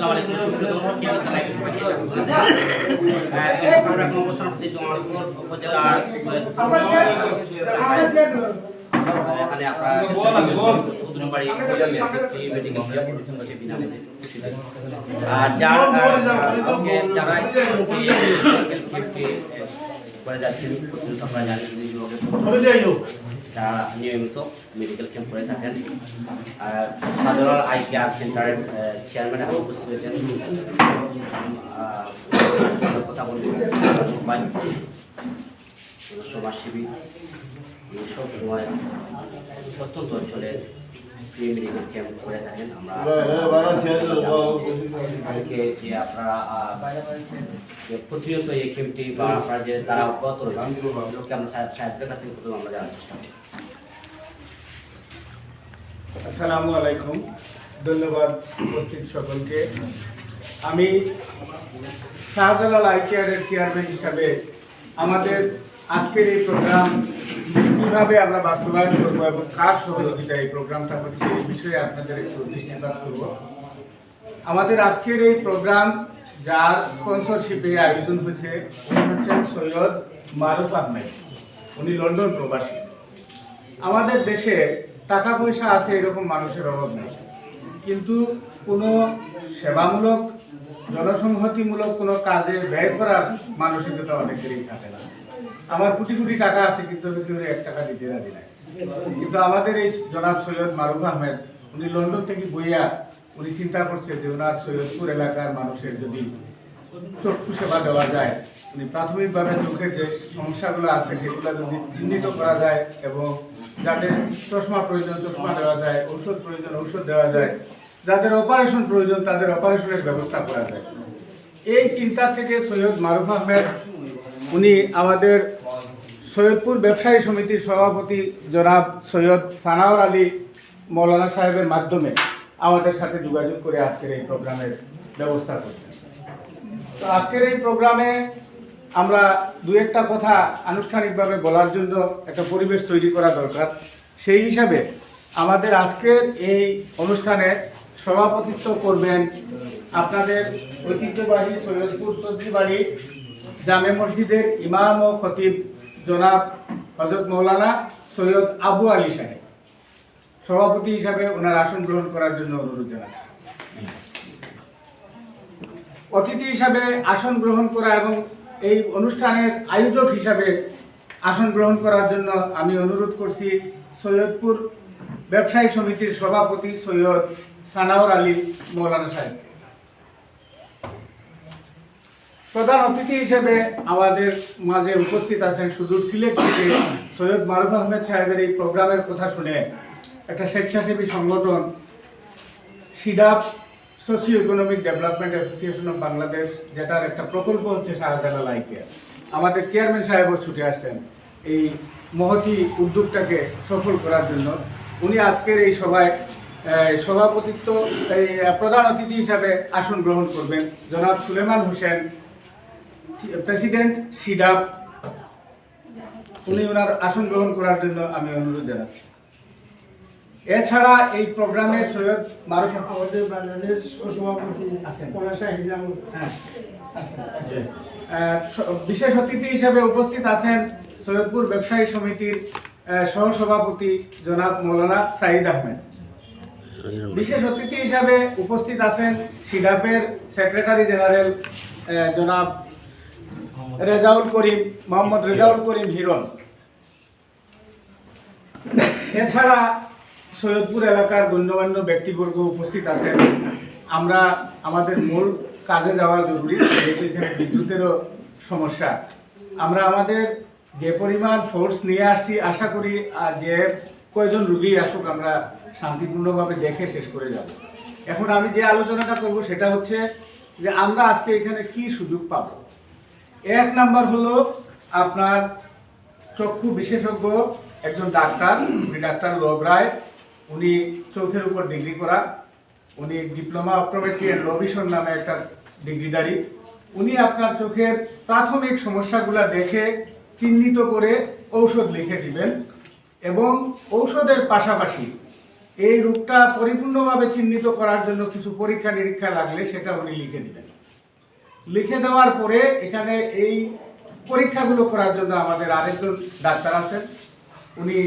আসসালামু আলাইকুম, সুপ্রিয় দর্শক, কি অবস্থা? সবাইকে স্বাগত। জানাচ্ছি। আমরা এখন অবস্থান করছি জমালপুর উপজেলার এখানে আপনারা চৌধুরী মেডিকেল কলেজ হচ্ছে বিনামূল্যে আর যার যারা করে যাচ্ছেন আপনারা জানেন যারা নিয়মিত মেডিকেল ক্যাম্প করে থাকেন। আর সাধারণ আই কেয়ার সেন্টারের চেয়ারম্যান এখন উপস্থিত হয়েছেন। কথা বলি সবাই, সমাজসেবী সব সময় প্রত্যন্ত অঞ্চলে ফ্রি মেডিকেল ক্যাম্প করে থাকেন। আমরা যে আপনারা এই বা আপনারা যে তারা এগুলোকে আমরা সাহেবদের কাছ থেকে আমরা জানার চেষ্টা করি। আসসালামু আলাইকুম। ধন্যবাদ উপস্থিত সকলকে। আমি শাহজালাল চেয়ারম্যান হিসাবে আমাদের আজকের এই প্রোগ্রাম কীভাবে আমরা বাস্তবায়ন করব এবং কার সহযোগিতা এই প্রোগ্রামটা হচ্ছে, এই বিষয়ে আপনাদের একটু দৃষ্টিপাত করব। আমাদের আজকের এই প্রোগ্রাম যার স্পন্সরশিপে আয়োজন হয়েছে, উনি হচ্ছেন সৈয়দ মারুফ আহমেদ। উনি লন্ডন প্রবাসী। আমাদের দেশে টাকা পয়সা আছে এরকম মানুষের অভাব নেই। কিন্তু কোনো সেবামূলক, জনসংহতিমূলক কোনো কাজে ব্যয় করার মানসিকতা অনেকেরই থাকে না। আমার কোটি কোটি টাকা আছে, কিন্তু আমি কেউ এক টাকা দিতে রাজি নাই। কিন্তু আমাদের এই জনাব সৈয়দ মারুফ আহমেদ, উনি লন্ডন থেকে বইয়া উনি চিন্তা করছে যে ওনার সৈয়দপুর এলাকার মানুষের যদি চক্ষু সেবা দেওয়া যায়, উনি প্রাথমিকভাবে চোখের যে সমস্যাগুলো আছে সেগুলো যদি চিহ্নিত করা যায় এবং যাদের চশমা প্রয়োজন, চশমা দেওয়া যায়, ঔষধ প্রয়োজন, ঔষধ দেওয়া যায়, যাদের অপারেশন প্রয়োজন তাদের অপারেশনের ব্যবস্থা করা যায়। এই চিন্তা থেকে সৈয়দ মারুফ আহমেদ, উনি আমাদের সৈয়দপুর ব্যবসায়ী সমিতির সভাপতি জনাব সৈয়দ সানাওয়ার আলী মৌলানা সাহেবের মাধ্যমে আমাদের সাথে যোগাযোগ করে আজকের এই প্রোগ্রামের ব্যবস্থা করছেন তো আজকের এই প্রোগ্রামে আমরা দু একটা কথা আনুষ্ঠানিকভাবে বলার জন্য একটা পরিবেশ তৈরি করা দরকার। সেই হিসাবে আমাদের আজকের এই অনুষ্ঠানে সভাপতিত্ব করবেন আপনাদের ঐতিহ্যবাহী সৈয়দপুর চৌধুরী বাড়ি জামে মসজিদের ইমাম ও খতিব জনাব হজরত মৌলানা সৈয়দ আবু আলী সাহেব। সভাপতি হিসাবে ওনার আসন গ্রহণ করার জন্য অনুরোধ জানাচ্ছি। অতিথি হিসাবে আসন গ্রহণ করা এবং এই অনুষ্ঠানের আয়োজক হিসাবে আসন গ্রহণ করার জন্য আমি অনুরোধ করছি সৈয়দপুর ব্যবসায়ী সমিতির সভাপতি সৈয়দ সানাওয়ার আলী মৌলানা সাহেব প্রধান অতিথি হিসেবে আমাদের মাঝে উপস্থিত আছেন সুদূর সিলেট থেকে সৈয়দ মারুফ আহমেদ সাহেবের এই প্রোগ্রামের কথা শুনে একটা স্বেচ্ছাসেবী সংগঠন SEDAP Socio Economic Development Association of Bangladesh যেটার একটা প্রকল্প হচ্ছে শাহজালাল আই কেয়ার আমাদের চেয়ারম্যান সাহেবও ছুটে আসছেন এই মহতি উদ্যোগটাকে সফল করার জন্য। উনি আজকের এই সভায় সভাপতিত্ব এই প্রধান অতিথি হিসাবে আসন গ্রহণ করবেন জনাব সুলেমান হোসেন প্রেসিডেন্ট সিডাপ উনি ওনার আসন গ্রহণ করার জন্য আমি অনুরোধ জানাচ্ছি। এছাড়া এই প্রোগ্রামে সৈয়দ মারুফ আমাদের বাংলাদেশ সভাপতি আছেন। হ্যাঁ বিশেষ অতিথি হিসেবে উপস্থিত আছেন সৈয়দপুর ব্যবসায়ী সমিতির সহসভাপতি জনাব মৌলানা সাইদ আহমেদ। বিশেষ অতিথি হিসাবে উপস্থিত আছেন সিডাপের সেক্রেটারি জেনারেল জনাব রেজাউল করিম মোহাম্মদ রেজাউল করিম হিরন এছাড়া সৈয়দপুর এলাকার গণ্যমান্য ব্যক্তিবর্গ উপস্থিত আছেন। আমরা আমাদের মূল কাজে যাওয়া জরুরি, যেহেতু এখানে বিদ্যুতেরও সমস্যা। আমরা আমাদের যে পরিমাণ ফোর্স নিয়ে আসছি, আশা করি যে কয়জন রুগী আসুক, আমরা শান্তিপূর্ণভাবে দেখে শেষ করে যাব। এখন আমি যে আলোচনাটা করব, সেটা হচ্ছে যে আমরা আজকে এখানে কি সুযোগ পাব। এক নাম্বার হলো আপনার চক্ষু বিশেষজ্ঞ, একজন ডাক্তার ডাক্তার লব রায়। উনি চোখের উপর ডিগ্রি করা, উনি ডিপ্লোমা অপটোমেট্রি অ্যান্ড লবিশন নামে একটা ডিগ্রিদারি উনি আপনার চোখের প্রাথমিক সমস্যাগুলো দেখে চিহ্নিত করে ঔষধ লিখে দিবেন এবং ঔষধের পাশাপাশি এই রোগটা পরিপূর্ণভাবে চিহ্নিত করার জন্য কিছু পরীক্ষা নিরীক্ষা লাগলে সেটা উনি লিখে দিবেন। লিখে দেওয়ার পরে এখানে এই পরীক্ষাগুলো করার জন্য আমাদের আরেকজন ডাক্তার আছেন। উনি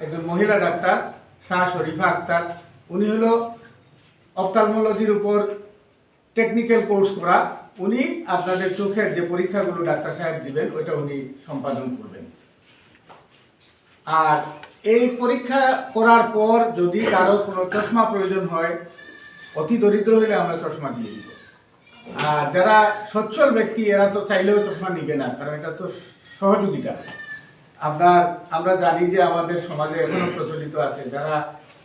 একজন মহিলা ডাক্তার। শাহ শরীফা আক্তার। উনি হলো অপথালমোলজির উপর টেকনিক্যাল কোর্স করা। উনি আপনাদের চোখের যে পরীক্ষাগুলো ডাক্তার সাহেব দিবেন, ওইটা উনি সম্পাদন করবেন। আর এই পরীক্ষা করার পর যদি কারও কোনো চশমা প্রয়োজন হয়, অতি দরিদ্র হলে আমরা চশমা দিয়ে দিব। আর যারা সচ্ছল ব্যক্তি, এরা তো চাইলেও চশমা নিবে না, কারণ এটা তো সহযোগিতা। আপনার, আমরা জানি যে আমাদের সমাজে এখনও প্রচলিত আছে। যারা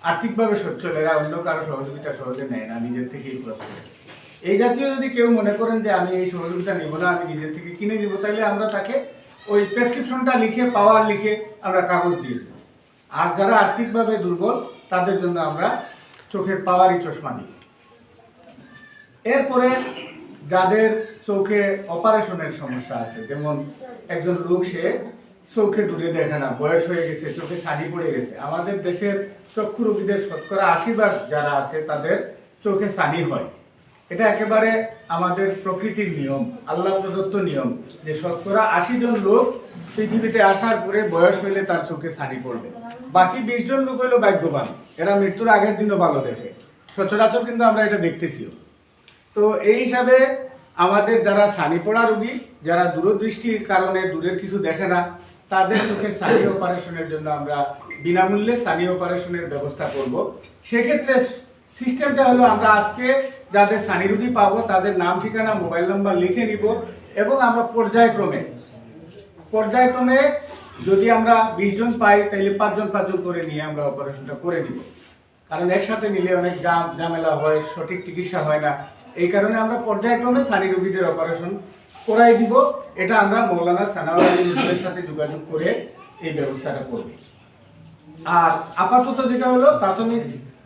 আর্থিকভাবে সচ্ছল, এরা অন্য কারও সহযোগিতা সহজে নেয় না, নিজের থেকেই করে এই জাতীয় যদি কেউ মনে করেন যে আমি এই সহযোগিতা নিব না, আমি নিজের থেকে কিনে দিব তাহলে আমরা তাকে ওই প্রেসক্রিপশনটা লিখে পাওয়ার লিখে আমরা কাগজ দিয়ে দেবো। আর যারা আর্থিকভাবে দুর্বল, তাদের জন্য আমরা চোখের পাওয়ারই চশমা দিই। এরপরে যাদের চোখে অপারেশনের সমস্যা আছে, যেমন একজন লোক সে চোখে দূরে দেখে না, বয়স হয়ে গেছে, চোখে শাড়ি পড়ে গেছে। আমাদের দেশের চক্ষু রোগীদের শতকরা আশীর্বাদ যারা আছে, তাদের চোখে সানি হয়। এটা একেবারে আমাদের প্রকৃতির নিয়ম, আল্লাহ প্রদত্ত নিয়ম, যে শতকরা আশি জন লোক পৃথিবীতে আসার পরে বয়স হইলে তার চোখে সানি পড়বে বাকি বিশ জন লোক হইল ভাগ্যবান, এরা মৃত্যুর আগের দিনও ভালো দেখে। সচরাচর কিন্তু আমরা এটা দেখতেছিও। তো এই হিসাবে আমাদের যারা সানি পড়া রোগী, যারা দূরদৃষ্টির কারণে দূরের কিছু দেখে না তাদের চোখের সানি অপারেশনের জন্য আমরা বিনামূল্যে সানি অপারেশনের ব্যবস্থা করব। সেক্ষেত্রে সিস্টেমটা হলো আমরা আজকে যাদের সানি রোগী পাবো, তাদের নাম, ঠিকানা, মোবাইল নাম্বার লিখে নিব এবং আমরা পর্যায়ক্রমে পর্যায়ক্রমে যদি আমরা বিশ জন পাই তাহলে পাঁচজন পাঁচজন করে নিয়ে আমরা অপারেশনটা করে দিব কারণ একসাথে নিলে অনেক জাম ঝামেলা হয়, সঠিক চিকিৎসা হয় না। এই কারণে আমরা পর্যায়ক্রমে সানি রোগীদের অপারেশন করাই দিব, এটা আমরা মৌলানা আলী সাথে যোগাযোগ করে এই ব্যবস্থাটা করব। আর আপাতত যেটা হলো, প্রাথমিক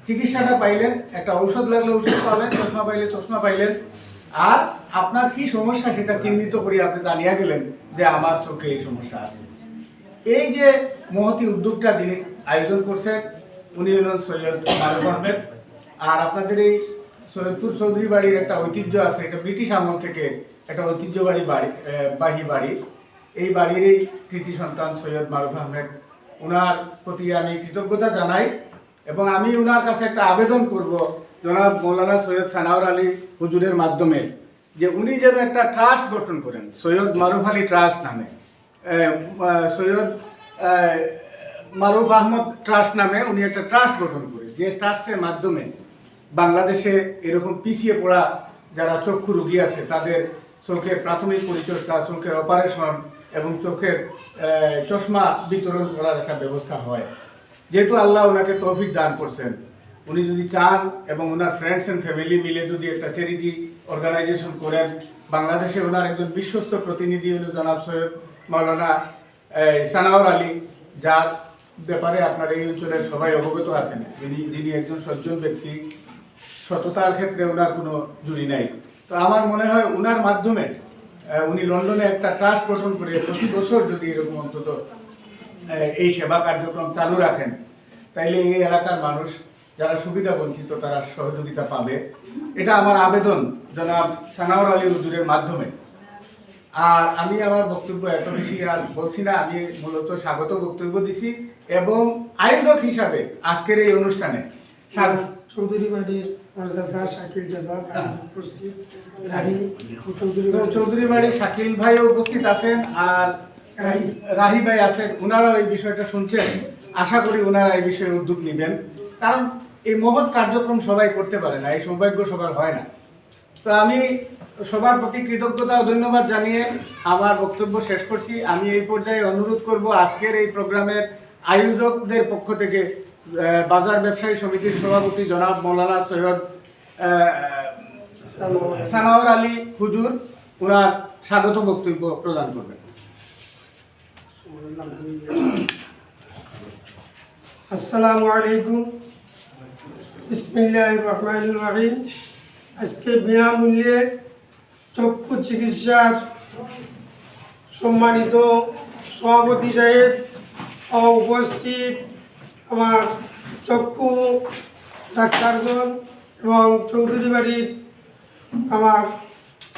চিকিৎসাটা পাইলেন, একটা ঔষধ লাগলে ওষুধ পাবেন, চশমা পাইলে চশমা পাইলেন। আর আপনার কি সমস্যা সেটা চিহ্নিত করে আপনি জানিয়ে গেলেন যে আমার চোখে এই সমস্যা আছে। এই যে মহতি উদ্যোগটা যিনি আয়োজন করছেন, উনি হলেন সৈয়দ আর আপনাদের এই সৈয়দপুর চৌধুরী বাড়ির একটা ঐতিহ্য আছে, এটা ব্রিটিশ আমল থেকে একটা ঐতিহ্যবাহী বাড়ি বাহী বাড়ি। এই বাড়িরই কৃতি সন্তান সৈয়দ মারুফ আহমেদ। ওনার প্রতি আমি কৃতজ্ঞতা জানাই এবং আমি ওনার কাছে একটা আবেদন করব জনাব মৌলানা সৈয়দ সানাউর আলী হুজুরের মাধ্যমে যে উনি যেন একটা ট্রাস্ট গঠন করেন, সৈয়দ মারুফ আলী ট্রাস্ট নামে। সৈয়দ মারুফ আহমদ ট্রাস্ট নামে উনি একটা ট্রাস্ট গঠন করে, যে ট্রাস্টের মাধ্যমে বাংলাদেশে এরকম পিছিয়ে পড়া যারা চক্ষু রুগী আছে তাদের চোখের প্রাথমিক পরিচর্যা চোখের অপারেশন এবং চোখের চশমা বিতরণ করার একটা ব্যবস্থা হয়। যেহেতু আল্লাহ ওনাকে তৌফিক দান করছেন উনি যদি চান এবং ওনার ফ্রেন্ডস অ্যান্ড ফ্যামিলি মিলে যদি একটা চ্যারিটি অর্গানাইজেশন করেন বাংলাদেশে ওনার একজন বিশ্বস্ত প্রতিনিধি হল জনাব সৈয়দ মাওলানা এই, সানাউর আলী যার ব্যাপারে আপনার এই অঞ্চলের সবাই অবগত আছেন। যিনি যিনি একজন সজ্জন ব্যক্তি সততার ক্ষেত্রে ওনার কোনো জুড়ি নাই। তো আমার মনে হয় ওনার মাধ্যমে উনি লন্ডনে একটা ট্রাস্ট গঠন করে প্রতি বছর যদি এরকম অন্তত এই সেবা কার্যক্রম চালু রাখেন, তাইলে এই এলাকার মানুষ যারা সুবিধা বঞ্চিত, তারা সহযোগিতা পাবে। এটা আমার আবেদন জনাব সানাউর আলী হুজুরের মাধ্যমে। আর আমি আমার বক্তব্য এত বেশি আর বলছি না, আমি মূলত স্বাগত বক্তব্য দিছি এবং আয়োজক হিসাবে আজকের এই অনুষ্ঠানে। চৌধুরী বাড়ির মর্যাদা শাকিল জাজা উপস্থিত। রাহি চৌধুরী বাড়ির শাকিল ভাইও উপস্থিত আছেন আর রাহি। ভাই আছেন ওনারাও এই বিষয়টা শুনছেন। আশা করি ওনারা এই বিষয়ে উদ্যোগ নেবেন। কারণ এই মহৎ কার্যক্রম সবাই করতে পারে না এই সৌভাগ্য সবার হয় না। তো আমি সবার প্রতি কৃতজ্ঞতা ও ধন্যবাদ জানিয়ে আমার বক্তব্য শেষ করছি। আমি এই পর্যায়ে অনুরোধ করব আজকের এই প্রোগ্রামের আয়োজকদের পক্ষ থেকে বাজার ব্যবসায়ী সমিতির সভাপতি জনাব মৌলানা সৈয়দ সানাওয়ার আলী। হুজুর ওনার স্বাগত বক্তব্য প্রদান করবেন। আসসালামু আলাইকুম। বিসমিল্লাহ রহমান রহিম। আজকে বিনামূল্যে চক্ষু চিকিৎসার সম্মানিত সভাপতি সাহেব উপস্থিত আমার চক্ষু ডাক্তারগণ এবং চৌধুরী বাড়ির আমার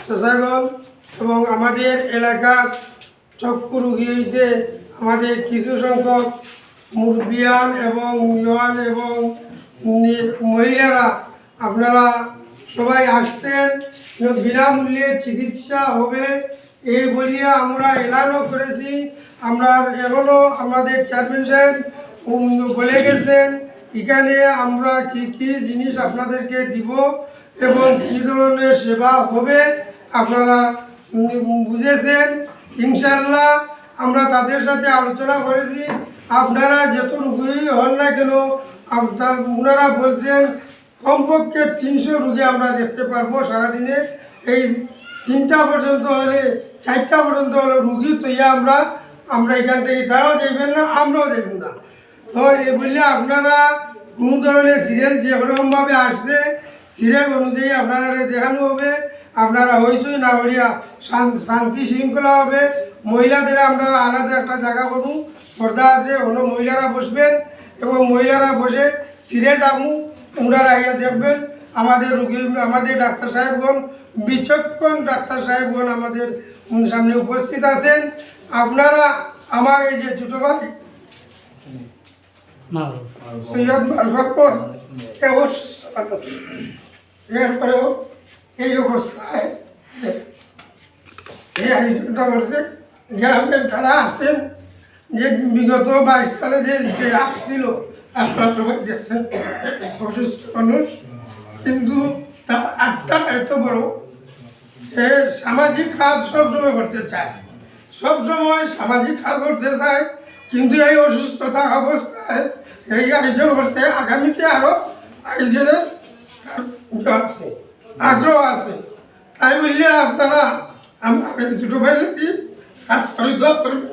চাষাগণ এবং আমাদের এলাকার চক্ষু রুগী হইতে আমাদের কিছু সংখ্যক মুরবিয়ান এবং ইয়ন এবং মহিলারা আপনারা সবাই আসছেন। বিনামূল্যে চিকিৎসা হবে এই বলিয়া আমরা এলানও করেছি। আমরা এখনও আমাদের চেয়ারম্যান সাহেব বলে গেছেন, এখানে আমরা কি কি জিনিস আপনাদেরকে দিব এবং কী ধরনের সেবা হবে? আপনারা বুঝেছেন? ইনশাল্লাহ আমরা তাদের সাথে আলোচনা করেছি। আপনারা যত রুগী হন না কেন ওনারা বলছেন, কমপক্ষে তিনশো রুগী আমরা দেখতে পারব সারাদিনে। এই তিনটা পর্যন্ত হলে, চারটা পর্যন্ত হলে রুগী তৈয়া আমরা আমরা এখান থেকে তারাও দেখবেন না, আমরাও দেখব না। তো এই বললে আপনারা কোনো ধরনের সিরিয়াল যেরকমভাবে আসছে সিরিয়াল অনুযায়ী আপনারা দেখানো হবে। আপনারা হইচই না হইয়া শান- শান্তি শৃঙ্খলা হবে। মহিলাদের আমরা আলাদা একটা জায়গা করব। পর্দা আছে অন্য মহিলারা বসবেন এবং মহিলারা বসে সিরিয়াল ডাকু ওনারা আইয়া দেখবেন। আমাদের রুগী আমাদের ডাক্তার সাহেবগণ, বিচক্ষণ ডাক্তার সাহেবগণ আমাদের সামনে উপস্থিত আছেন। আপনারা, আমার এই যে ছোটো ভাই সৈয়দ মারফাকর কেউ অসুস্থ মানুষ। এরপরেও এই অবস্থায় এই আয়োজনটা গ্রামের যারা আছেন, যে বিগত বাইশ সালে যে যে আসছিল, আপনারা সবাই দেখছেন, অসুস্থ মানুষ। কিন্তু তার আটটা এত বড় সে সামাজিক কাজ সবসময় করতে চায়। সবসময় সামাজিক কাজ করতে চায়। কিন্তু এই অসুস্থতা অবস্থায় এই আয়োজন করতে আগামীতে আরও আয়োজনের আছে, আগ্রহ আছে। তাই বললে আপনারা, আমার ছোটো ভাই কি কাজ করে দেওয়া করবে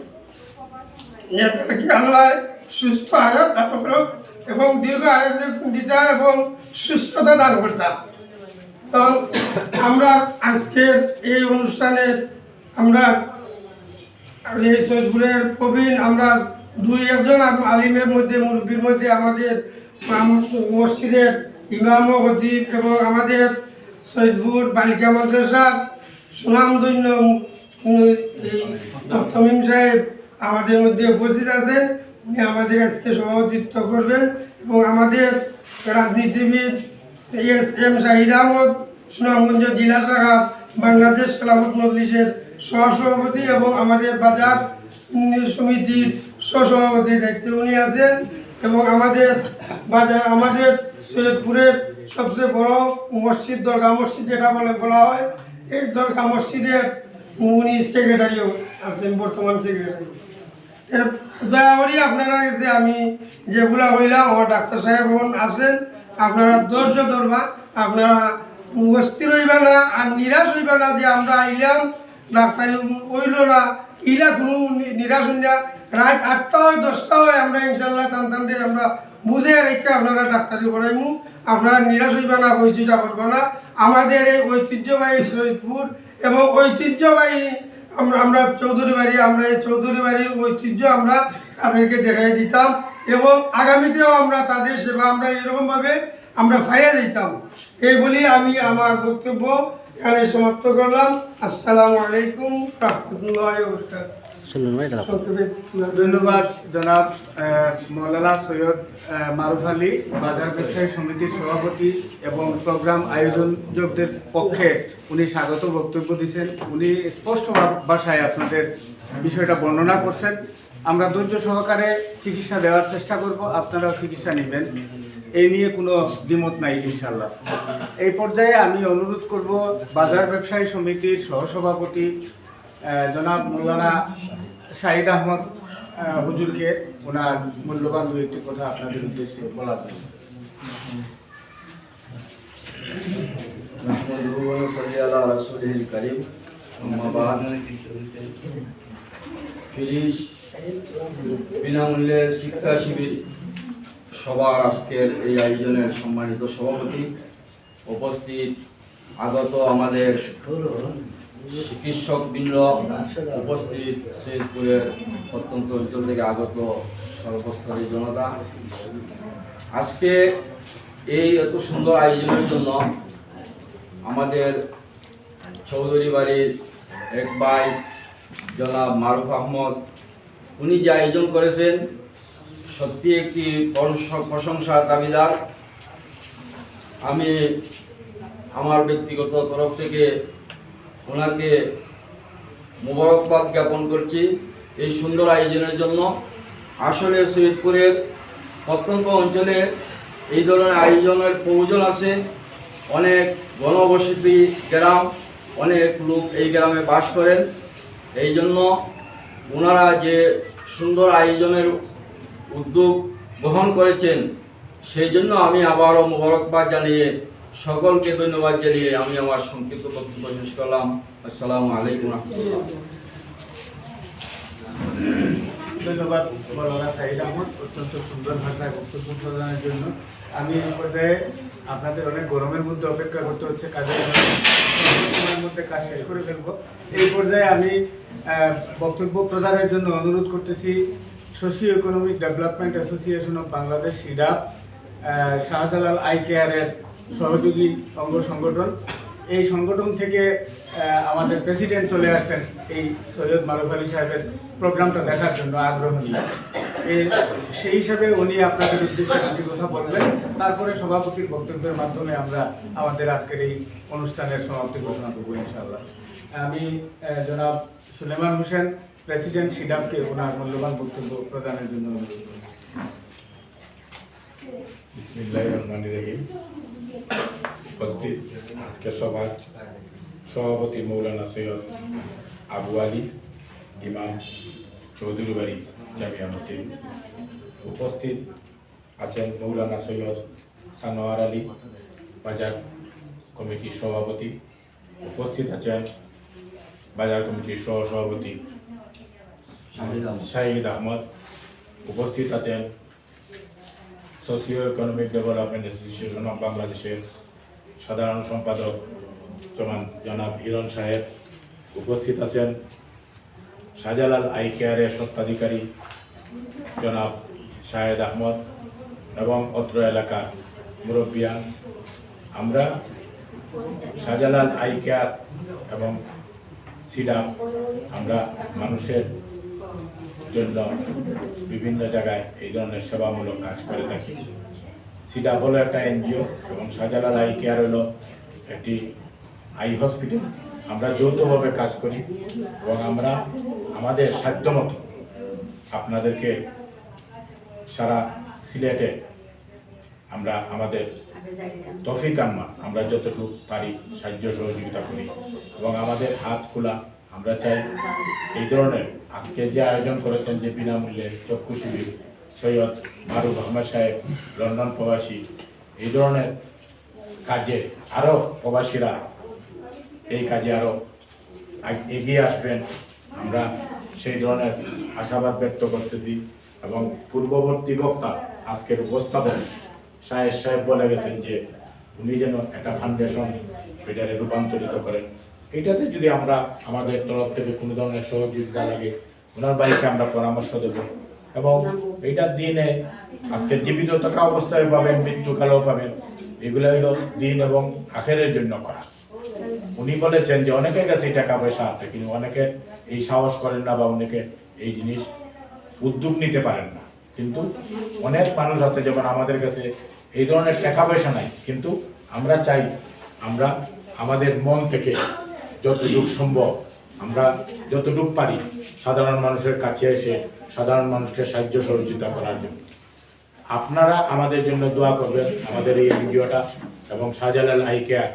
নেতাকে আল্লাহ সুস্থ আয়ত দান করুক এবং দীর্ঘ আয়ত দিতা এবং সুস্থতা দান করতাম তো আমরা আজকের এই অনুষ্ঠানের আমরা এই সৈদপুরের প্রবীণ আমরা দুই একজন আলিমের মধ্যে, মুরব্বীর মধ্যে আমাদের মসজিদের ইমাম খতিব এবং আমাদের সৈদপুর বালিকা মাদ্রাসা সুনামধন্য তমিম সাহেব আমাদের মধ্যে উপস্থিত আছেন। উনি আমাদের আজকে সভাপতিত্ব করবেন এবং আমাদের রাজনীতিবিদ এস এম শাহিদ আহমদ সুনামগঞ্জ জেলা শাখা বাংলাদেশ খেলাফত মজলিসের সহসভাপতি এবং আমাদের বাজার সমিতির সহসভাপতির দায়িত্বে উনি আছেন এবং আমাদের বাজার, আমাদের সৈয়দপুরের সবচেয়ে বড় মসজিদ দরগা মসজিদ যেটা বলে, বলা হয়। এই দরগা মসজিদের উনি সেক্রেটারিও আছেন, বর্তমান সেক্রেটারি দয়া করি আপনারা কাছে আমি যেগুলা হইলাম আমার ডাক্তার সাহেব আছেন, আপনারা ধৈর্য ধরবা, আপনারা অস্থির হইবা না আর নিরাশ হইবা না যে আমরা আইলাম ডাক্তার হইল না। ইলা কোনো নিরাশ না। রাত আটটা হয়, দশটা হয়, আমরা ইনশাল্লাহ টান টান দিয়ে আমরা বুঝে রেখে আপনারা ডাক্তারি করাইমু আপনারা নিরাশ হইবা না পরিচয়টা করবা না। আমাদের এই ঐতিহ্যবাহী সৈয়দপুর এবং ঐতিহ্যবাহী আমরা আমরা চৌধুরী বাড়ি, আমরা এই চৌধুরী বাড়ির ঐতিহ্য আমরা তাদেরকে দেখাই দিতাম এবং আগামীতেও আমরা তাদের সেবা আমরা এরকমভাবে আমরা ফাইয়া দিতাম। এই বলি আমি আমার বক্তব্য। এখানে সমাপ্ত করলাম। আসসালামু আলাইকুম রহমতুল্লাহ। ধন্যবাদ জনাব আহ, মৌলানা সৈয়দ আহ, মারুফ আলী বাজার ব্যবসায়ী সমিতির সভাপতি এবং প্রোগ্রাম আয়োজকদের পক্ষে উনি স্বাগত বক্তব্য দিয়েছেন উনি স্পষ্ট ভাষায় আপনাদের বিষয়টা বর্ণনা করছেন। আমরা ধৈর্য সহকারে চিকিৎসা দেওয়ার চেষ্টা করব আপনারাও চিকিৎসা নেবেন এই নিয়ে কোনো দ্বিমত নাই ইনশাল্লাহ এই পর্যায়ে আমি অনুরোধ করব বাজার ব্যবসায়ী সমিতির সহসভাপতি আহ, জনাব মৌলানা শাহিদ আহমদ আহ, হুজুরকে ওনার মূল্যবান দু একটি কথা আপনাদের উদ্দেশ্যে বলার জন্য نحمده ونصلي على رسوله الكريم أما بعد ফিরিস বিনামূল্যের শিক্ষা শিবির সবার আজকের এই আয়োজনের সম্মানিত সভাপতি উপস্থিত আগত আমাদের চিকিৎসক বৃন্দ উপস্থিত সৈয়দপুরের প্রত্যন্ত অঞ্চল থেকে আগত সর্বস্তরের জনতা। আজকে এই এত সুন্দর আয়োজনের জন্য আমাদের চৌধুরী বাড়ির এক ভাই জনাব মারুফ আহমদ উনি যে আয়োজন করেছেন, সত্যি একটি প্রশংসা- প্রশংসার দাবিদার। আমি আমার ব্যক্তিগত তরফ থেকে ওনাকে মোবারকবাদ জ্ঞাপন করছি এই সুন্দর আয়োজনের জন্য। আসলে সৈয়দপুরের প্রত্যন্ত অঞ্চলে এই ধরনের আয়োজনের প্রয়োজন আছে। অনেক ঘনবসতি গ্রাম, অনেক লোক এই গ্রামে বাস করেন। এই জন্য ওনারা যে সুন্দর আয়োজনের উদ্যোগ গ্রহণ করেছেন, সেই জন্য আমি আবারও মোবারকবাদ জানিয়ে সকলকে ধন্যবাদ জানিয়ে আমি আমার সংক্ষিপ্ত বক্তব্য শেষ করলাম। আসসালামু আলাইকুম রহমতুল্লাহ। ধন্যবাদ মৌলানা সাহিদ আহমদ, অত্যন্ত সুন্দর ভাষায় বক্তব্য প্রদানের জন্য। আমি এই পর্যায়ে আপনাদের অনেক গরমের মধ্যে অপেক্ষা করতে হচ্ছে, কাজের মধ্যে কাজ শেষ করে ফেলব। এই পর্যায়ে আমি বক্তব্য প্রদানের জন্য অনুরোধ করতেছি Socio Economic Development Association of Bangladesh SEDAP Shahjalal Eye কেয়ারের সহযোগী অঙ্গ সংগঠন। এই সংগঠন থেকে আমাদের প্রেসিডেন্ট চলে আসছেন। এই সৈয়দ মারুফ আলী সাহেবের প্রোগ্রামটা দেখার জন্য আগ্রহ নিয়ে। সেই হিসাবে উনি আপনাদের উদ্দেশ্যে কিছু কথা বলবেন। তারপরে সভাপতির বক্তব্যের মাধ্যমে আমরা আমাদের আজকের এই অনুষ্ঠানের সমাপ্তি ঘোষণা করব, ইনশাআল্লাহ। আমি জনাব সুলেমান হোসেন প্রেসিডেন্ট সিডাবকে ওনার মূল্যবান বক্তব্য প্রদানের জন্য অনুরোধ করছি। বিসমিল্লাহ রহমান রহিম। উপস্থিত আজকের সভার সভাপতি মৌলানা সৈয়দ আবু আলী ইমাম চৌধুরী বাড়ি জামিয়া মসজিদ। উপস্থিত আছেন মৌলানা সৈয়দ সানোয়ার আলী বাজার কমিটির সভাপতি। উপস্থিত আছেন বাজার কমিটির সহ সভাপতি শাহিদ আহমদ। উপস্থিত আছেন Socio Economic Development Association of বাংলাদেশের সাধারণ সম্পাদক জমান জনাব হিরণ সাহেব উপস্থিত আছেন। শাহজালাল আই কেয়ারের সত্ত্বাধিকারী জনাব শাহেদ আহমদ এবং অত্র এলাকার মুরব্বিয়ান। আমরা শাহজালাল আই কেয়ার এবং সিডাম আমরা মানুষের জন্য বিভিন্ন জায়গায় এই ধরনের সেবামূলক কাজ করে থাকি। সিডা হলো একটা এনজিও এবং শাহজালাল আই কেয়ার হলো একটি আই হসপিটাল। আমরা যৌথভাবে কাজ করি এবং আমরা আমাদের সাধ্যমতো আপনাদেরকে সারা সিলেটে আমরা আমাদের তফিক আম্মা, আমরা যতটুকু পারি সাহায্য সহযোগিতা করি এবং আমাদের হাত খোলা। আমরা চাই এই ধরনের আজকে যে আয়োজন করেছেন যে বিনামূল্যে চক্ষু শিবির সৈয়দ মারুফ আহমদ সাহেব, লন্ডন প্রবাসী। এই ধরনের কাজে আরও প্রবাসীরা এই কাজে আরও এগিয়ে আসবেন। আমরা সেই ধরনের আশাবাদ ব্যক্ত করতেছি এবং পূর্ববর্তী বক্তা আজকের উপস্থাপন সাহেব সাহেব বলে গেছেন যে, উনি যেন একটা ফাউন্ডেশন এটারে রূপান্তরিত করেন। এটাতে যদি আমরা আমাদের তরফ থেকে কোনো ধরনের সহযোগিতা লাগে, ওনার বাড়িকে আমরা পরামর্শ দেব। এবং এইটার দিনে আজকে জীবিত থাকা অবস্থায় পাবেন মৃত্যুকালেও পাবেন। এগুলো হলো দিন এবং আখেরের জন্য করা। উনি বলেছেন যে অনেকের কাছে টাকা পয়সা আছে কিন্তু অনেকে এই সাহস করেন না বা অনেকে এই জিনিস উদ্যোগ নিতে পারেন না। কিন্তু অনেক মানুষ আছে যেমন আমাদের কাছে এই ধরনের টাকা পয়সা নাই কিন্তু আমরা চাই আমরা আমাদের মন থেকে যতটুকু সম্ভব আমরা যতটুকু পারি সাধারণ মানুষের কাছে এসে সাধারণ মানুষকে সাহায্য সহযোগিতা করার জন্য। আপনারা আমাদের জন্য দোয়া করবেন, আমাদের এই এনজিওটা এবং শাহজালাল আই কেয়ার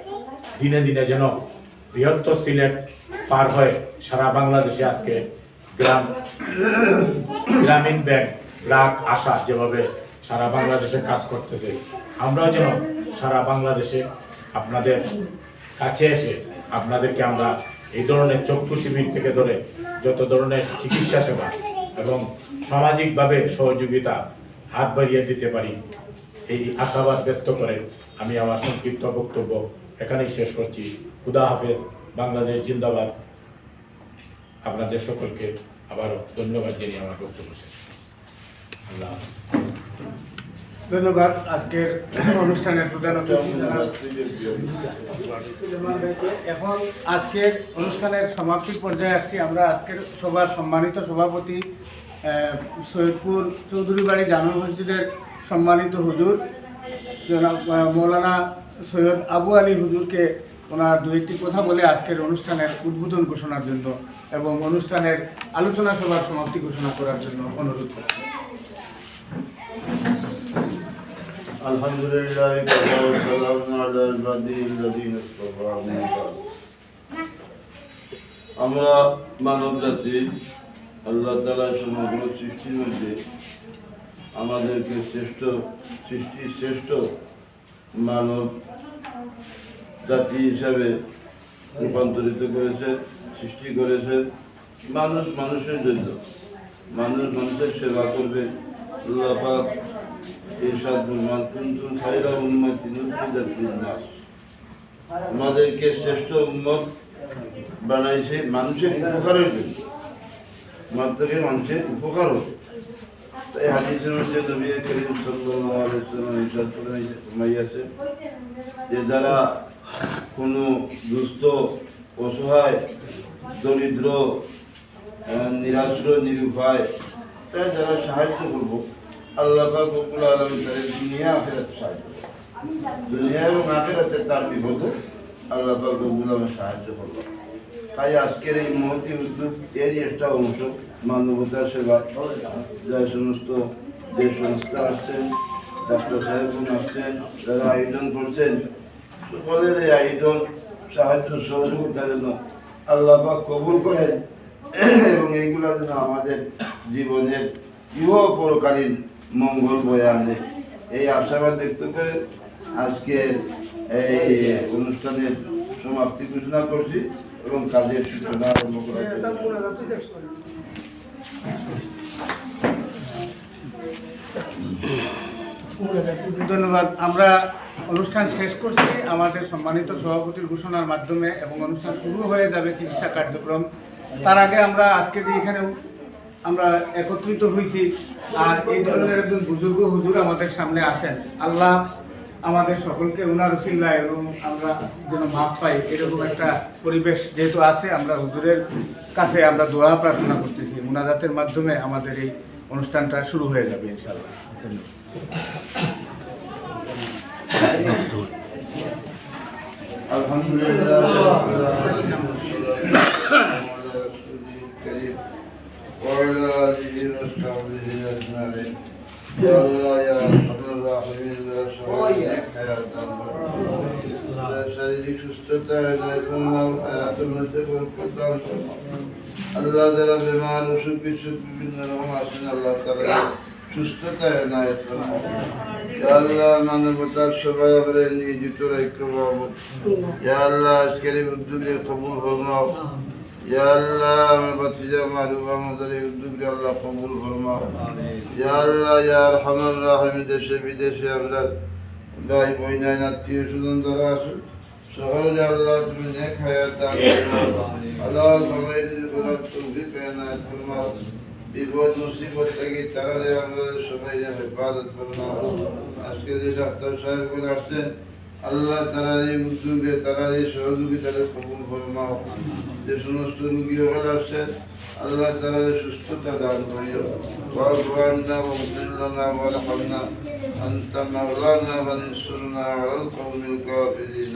দিনে দিনে যেন বৃহত্তর সিলেট পার হয়ে সারা বাংলাদেশে আজকে গ্রাম, গ্রামীণ ব্যাংক, ব্রাক, আশা যেভাবে সারা বাংলাদেশে কাজ করতেছে, আমরাও যেন সারা বাংলাদেশে আপনাদের কাছে এসে আপনাদেরকে আমরা এই ধরনের চক্ষু শিবির থেকে ধরে যত ধরনের চিকিৎসা সেবা এবং সামাজিকভাবে সহযোগিতা হাত বাড়িয়ে দিতে পারি। এই আশাবাদ ব্যক্ত করে আমি আমার সংক্ষিপ্ত বক্তব্য এখানেই শেষ করছি। খুদা হাফেজ বাংলাদেশ জিন্দাবাদ। আপনাদের সকলকে আবারও ধন্যবাদ জানিয়ে আমার বক্তব্য শেষ আল্লাহ ধন্যবাদ আজকের অনুষ্ঠানের প্রধান এখন আজকের অনুষ্ঠানের সমাপ্তির পর্যায়ে আসছি। আমরা আজকের সভার সম্মানিত সভাপতি সৈয়দপুর চৌধুরী বাড়ি জামা মসজিদের সম্মানিত হুজুর মৌলানা সৈয়দ আবু আলী হুজুরকে ওনার দু একটি কথা বলে আজকের অনুষ্ঠানের উদ্বোধন ঘোষণার জন্য এবং অনুষ্ঠানের আলোচনা সভার সমাপ্তি ঘোষণা করার জন্য অনুরোধ করছি। আমরা মানব জাতি আল্লাহ তালা সমগ্র সৃষ্টির মধ্যে আমাদেরকে শ্রেষ্ঠ সৃষ্টি শ্রেষ্ঠ মানব জাতি হিসাবে রূপান্তরিত করেছে সৃষ্টি করেছে মানুষ মানুষের জন্য, মানুষ মানুষের সেবা করবে। আল্লাহ পাক ইরশাদ ফরমান, কুনতুম খায়রা উম্মাতিন আমাদেরকে শ্রেষ্ঠ উম্মত বানাইছে মানুষের উপকারের জন্য। মাত্রকে মানুষের উপকার হবে। তাই হাদিসের মধ্যে নবী করিম ফরমাইয়াছেন যে যারা কোনো দুস্থ, অসহায়, দরিদ্র নিরাশ্রয়, নিরুপায়, তারা যারা সাহায্য করব, আল্লাহ পাক রব্বুল আলামিন তাদের দুনিয়া, আখিরাত সাহায্য। দুনিয়া এবং আখিরাতে তার বিপদে আল্লাহ পাক রব্বুল আলামিন সাহায্য করবে তাই আজকের এই মহতি উদ্যোগ এরই একটা অংশ। মানবতার সেবা। যা সমস্ত যে সংস্থা আসছেন, ডাক্তার সাহেবগণ আসছেন, যারা আয়োজন করছেন, সকলের এই আয়োজন সাহায্য সহযোগিতার জন্য আল্লাহ পাক কবুল করেন এবং এইগুলো যেন আমাদের জীবনের ইহ পরকালীন মঙ্গল বয়ে আনে। এই আশাবাদ ব্যক্ত করে আজকে এই অনুষ্ঠানের সমাপ্তি ঘোষণা করছি। এবং কাজের সূচনা আরম্ভ করার ধন্যবাদ। আমরা অনুষ্ঠান শেষ করছি। আমাদের সম্মানিত সভাপতির ঘোষণার মাধ্যমে এবং অনুষ্ঠান শুরু হয়ে যাবে চিকিৎসা কার্যক্রম। তার আগে আমরা আজকে যে এখানে আমরা একত্রিত হয়েছি আর এই ধরনের একজন বুজুর্গ হুজুর আমাদের সামনে আসেন আল্লাহ আমাদের সকলকে উনার উচিল্লা এবং আমরা যেন মাপ পাই, এরকম একটা পরিবেশ যেহেতু আছে, আমরা হুজুরের কাছে আমরা দোয়া প্রার্থনা করতেছি। মুনাজাতের মাধ্যমে আমাদের এই অনুষ্ঠানটা শুরু হয়ে যাবে ইনশাল্লাহ আলহামদুলিল্লাহ। শারীরিক সুস্থতা আল্লাহ তালা বেমার অসুখ বিসুখ বিভিন্ন রকম আছেন আল্লাহ তালা সুস্থতা এনায়ত আল্লাহ মানবতার সবাই আমরা নিয়োজিত রাখব আল্লাহ আজকের উদ্যোগে কবুল হব ইয়া আল্লাহ আমার বাচ্চা মারুফ আমাদের এই উদ্যোগে আল্লাহ কবুল ফরমাও ইয়া আল্লাহ ইয়া আরহামার রাহিম দেশে বিদেশে আমরা ভাই বোনাই আত্মীয় স্বজন যারা আছে সহজে আল্লাহ তুমি নেক হায়াত দান করো আল্লাহ সবাই উপর তৌফিক এনায়েত ফরমাও বিপদ মুসিবত থেকে তারারে আমরা সবাই হেফাজত ফরমাও আজকে যে ডাক্তার সাহেবগণ আসছেন আল্লাহ তারার এই উদ্যোগে তারার এই সহযোগিতারে কবুল ফরমাও। যে সমস্ত রুগী হল আসছেন আল্লাহ তারার সুস্থতা দান করিও। ওয়ারহামনা ওয়াগফিরলানা ওয়ারহামনা আনতা মাওলানা ওয়ানসুরনা আলাল কওমিল কাফিরিন।